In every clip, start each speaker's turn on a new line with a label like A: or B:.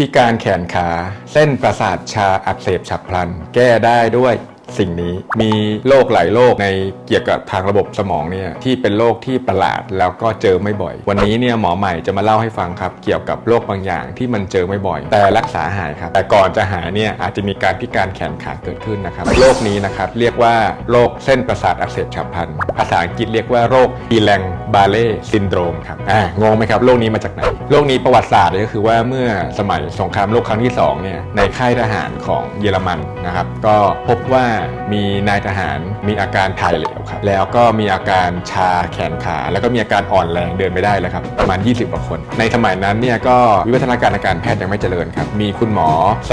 A: พิการแขนขา เส้นประสาทชาอักเสบฉับพลัน แก้ได้ด้วย สิ่งนี้ มีโรคหลายโรคในเกี่ยวกับทางระบบสมองเนี่ยที่เป็นโรคที่ประหลาดแล้วก็เจอไม่บ่อย วันนี้เนี่ยหมอใหม่จะมาเล่าให้ฟังครับ เกี่ยวกับโรคบางอย่างที่มันเจอไม่บ่อย แต่รักษาหายครับ แต่ก่อนจะหายเนี่ยอาจจะมีการพิการแขนขาเกิดขึ้นนะครับโรคนี้นะครับเรียกว่าโรคเส้นประสาทอักเสบฉับพลันภาษาอังกฤษเรียกว่าโรคอีแลงบาเล่ซินโดรมครับอ่างงไหมครับโรคนี้มาจากไหนโรคนี้ประวัติศาสตร์เนี่ยก็คือว่าเมื่อสมัยสงครามโลกครั้งที่สองเนี่ยในค่ายทหารของเยอรมันนะครับก็พบว่ามีนายทหารมีอาการถ่ายเหลวครับแล้วก็มีอาการชาแขนขา แล้วก็มีอาการอ่อนแรงเดินไม่ได้แล้วครับประมาณ 20กว่าคน ในสมัยนั้นเนี่ยก็วิวัฒนาการทางการแพทย์ยังไม่เจริญครับมีคุณหมอ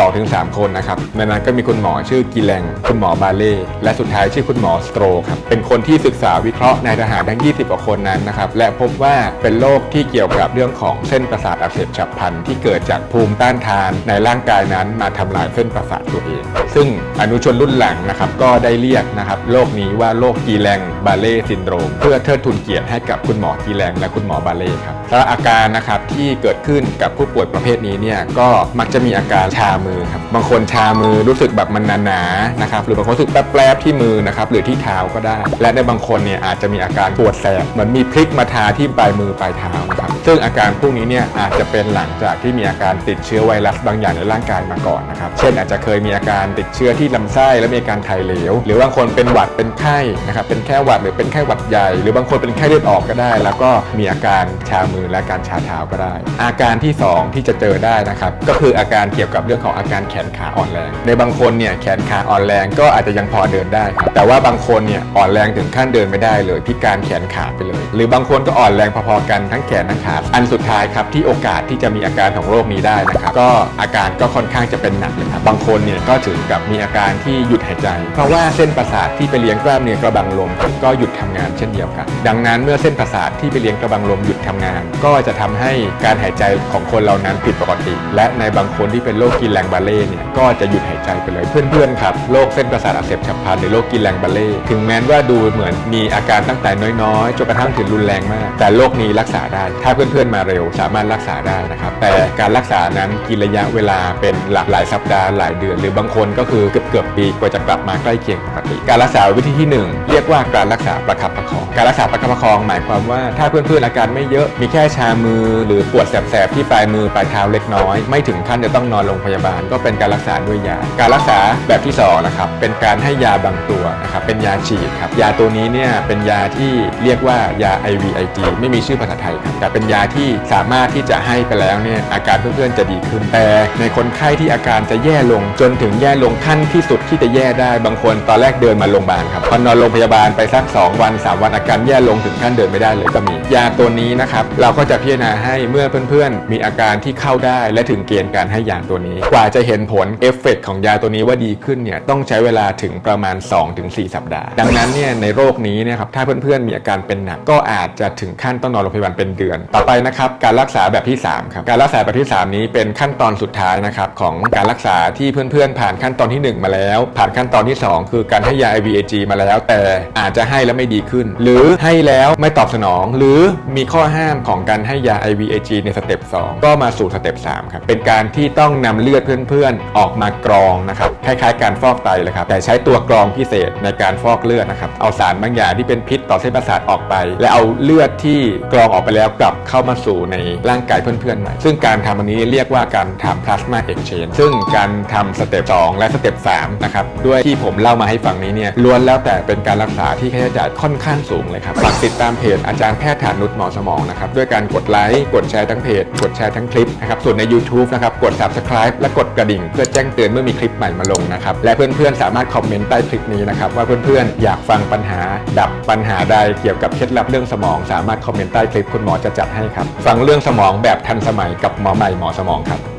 A: 2-3 คนนะครับในนั้นก็มีคุณหมอชื่อกิแลงคุณหมอบาเล่และสุดท้ายชื่อคุณหมอสโตรครับเป็นคนที่ศึกษาวิเคราะห์นายทหารทั้ง 20กว่าคนนั้นนะครับและพบว่าเป็นโรคที่เกี่ยวกับเรื่องของเส้นประสาทอักเสบฉับพลันที่เกิดจากภูมิต้านทานในร่างกายนั้นมาทำลายเส้นประสาทตัวเอง ซึ่งอนุชนรุ่นหลังนะครับก็ได้เรียกนะครับโรคนี้ว่าโรคกีแลงบาเล่ซินโดรมเพื่อเทิดทูนเกียรติให้กับคุณหมอกีแลงและคุณหมอบาเล่ครับแล้วอาการนะครับที่เกิดขึ้นกับผู้ป่วยประเภทนี้เนี่ยก็มักจะมีอาการชามือครับบางคนชามือรู้สึกแบบมันหนาๆนะครับหรือบางคนรู้สึกแป๊บๆที่มือนะครับหรือที่เท้าก็ได้ และในบางคนเนี่ยอาจจะมีอาการปวดแสบเหมือนมีพลิกมาทาที่ปลายมือปลายเท้านะครับซึ่งอาการพวกนี้เนี่ยอาจจะเป็นหลังจากที่มีอาการติดเชื้อไวรัสบางอย่างในร่างกายมาก่อนนะครับเช่นอาจจะเคยมีอาการติดเชื้อที่ลำไส้แล้วมีอาการถ่ายเหลว หรือบางคนเป็นหวัดเป็นไข้นะครับเป็นแค่หวัดหรือเป็นไข้หวัดใหญ่ หรือบางคนเป็นไข้เลือดออกก็ได้ แล้วก็มีอาการชามือและการชาเท้าก็ได้ อาการที่ 2 ที่จะเจอได้นะครับก็คืออาการเกี่ยวกับเรื่องของอาการแขนขาอ่อนแรง ในบางคนเนี่ยแขนขาอ่อนแรงก็อาจจะยังพอเดินได้ครับแต่ว่าบางคนเนี่ยอ่อนแรงถึงขั้นเดินไม่ได้เลย พิการแขนขาไปเลย หรือบางคนก็อ่อนแรงพอๆกันทั้งแขนทั้งขาอันสุดท้ายครับที่โอกาสที่จะมีอาการของโรคนี้ได้นะครับก็อาการก็ค่อนข้างจะเป็นหนักเลยครับบางคนเนี่ยก็ถึงกับมีอาการที่หยุดหายใจเพราะว่าเส้นประสาทที่ไปเลี้ยงกล้ามเนื้อกระบังลมก็หยุดทำงานเช่นเดียวกัน ดังนั้นเมื่อเส้นประสาทที่ไปเลี้ยงกระบังลมหยุดทำงาน ก็จะทำให้การหายใจของคนเหล่านั้นผิดปกติ และในบางคนที่เป็นโรคกินแรงบาเล่เนี่ยก็จะหยุดหายใจไปเลยเพื่อนๆครับโรคเส้นประสาทอักเสบฉับพลันหรือโรคกินแรงบาเล่ถึงแม้ว่าดูเหมือนมีอาการตั้งแต่น้อยๆจนกระทั่งถึงรุนแรงมาก แต่โรคนี้รักษาได้ ถ้าเพื่อนๆมาเร็วสามารถรักษาได้นะครับ แต่การรักษานั้นกินระยะเวลาเป็นหลากหลายสัปดาห์หลายเดือน หรือบางคนก็คือเกือบเกือบๆปีกว่าจะกลับมาใกล้เคียงปกติ การรักษาวิธีที่หนึ่งเรียกว่าการรักษาประคับประคอง การรักษาประคับประคองหมายความว่าถ้าเพื่อนๆอาการไม่เยอะมีแค่ชามือ หรือปวดแสบๆที่ปลายมือปลายเท้าเล็กน้อย ไม่ถึงขั้นจะต้องนอนโรงพยาบาล ก็เป็นการรักษาด้วยยา การรักษาแบบที่สองนะครับเป็นการให้ยาบางตัวนะครับเป็นยาฉีดครับยาตัวนี้เนี่ยเป็นยาที่เรียกว่ายา IVIG ไม่มีชื่อภาษาไทยครับแต่เป็นยาที่สามารถที่จะให้ไปแล้วเนี่ยอาการเพื่อนๆจะดีขึ้นแต่ในคนไข้ที่อาการจะแย่ลงจนถึงแย่ลงขั้นที่สุดที่จะแย่ได้ได้บางคนตอนแรกเดินมาโรงพยาบาลครับพอนอนโรงพยาบาลไปสัก 2 วัน 3 วันอาการแย่ลงถึงขั้นเดินไม่ได้เลยก็มี ยาตัวนี้นะครับเราก็จะพิจารณาให้เมื่อเพื่อนๆ มีอาการที่เข้าได้และถึงเกณฑ์การให้ยาตัวนี้ กว่าจะเห็นผลเอฟเฟกต์ของยาตัวนี้ว่าดีขึ้นเนี่ยต้องใช้เวลาถึงประมาณ 2-4 สัปดาห์ ดังนั้นเนี่ยในโรคนี้เนี่ยครับถ้าเพื่อนๆมีอาการเป็นหนักก็อาจจะถึงขั้นต้องนอนโรงพยาบาลเป็นเดือน ต่อไปนะครับการรักษาแบบที่3ครับการรักษาแบบที่ 3 นี้เป็นขั้นตอนสุดท้ายนะครับของการรักษาที่เพื่อนๆ ผ่านขั้นตอนที่ 1 มาแล้ว ผ่านขั้นตอนอนที่ 2 คือการให้ยา IVIG มาแล้ว แต่อาจจะให้แล้วไม่ดีขึ้น หรือให้แล้วไม่ตอบสนอง หรือมีข้อห้ามของการให้ยา IVIG ในสเต็ป2ก็มาสู่สเต็ป3ครับเป็นการที่ต้องนำเลือดเพื่อนๆ ออกมากรองนะครับคล้ายๆ การฟอกไตเลยครับแต่ใช้ตัวกรองพิเศษในการฟอกเลือดนะครับเอาสารบางอย่างที่เป็นพิษต่อเส้นประสาทออกไป และเอาเลือดที่กรองออกไปแล้วกลับเข้ามาสู่ในร่างกายเพื่อนๆใหม่ซึ่งการทำอันนี้เรียกว่าการทำพลาสมาเอ็กชแนนซึ่งการทำสเต็ป2และสเต็ป3นะครับด้วยที่ผมเล่ามาให้ฟังนี้เนี่ยล้วนแล้วแต่เป็นการรักษาที่ค่าใช้จ่ายค่อนข้างสูงเลยครับฝากติดตามเพจอาจารย์แพทย์ฐานุชหมอสมองนะครับด้วยการกดไลค์กดแชร์ทั้งเพจ กดแชร์ทั้งคลิปนะครับส่วนใน YouTube นะครับกด Subscribe และกดกระดิ่ง เพื่อแจ้งเตือนเมื่อมีคลิปใหม่มาลงนะครับและเพื่อนๆสามารถคอมเมนต์ใต้คลิปนี้นะครับว่าเพื่อนๆอยากฟังปัญหา ดับปัญหาใดเกี่ยวกับเคล็ดลับเรื่องสมอง สามารถคอมเมนต์ใต้คลิปคุณหมอจะจัดให้ครับฟังเรื่องสมองแบบทันสมัยกับหมอใหม่หมอสมองครับ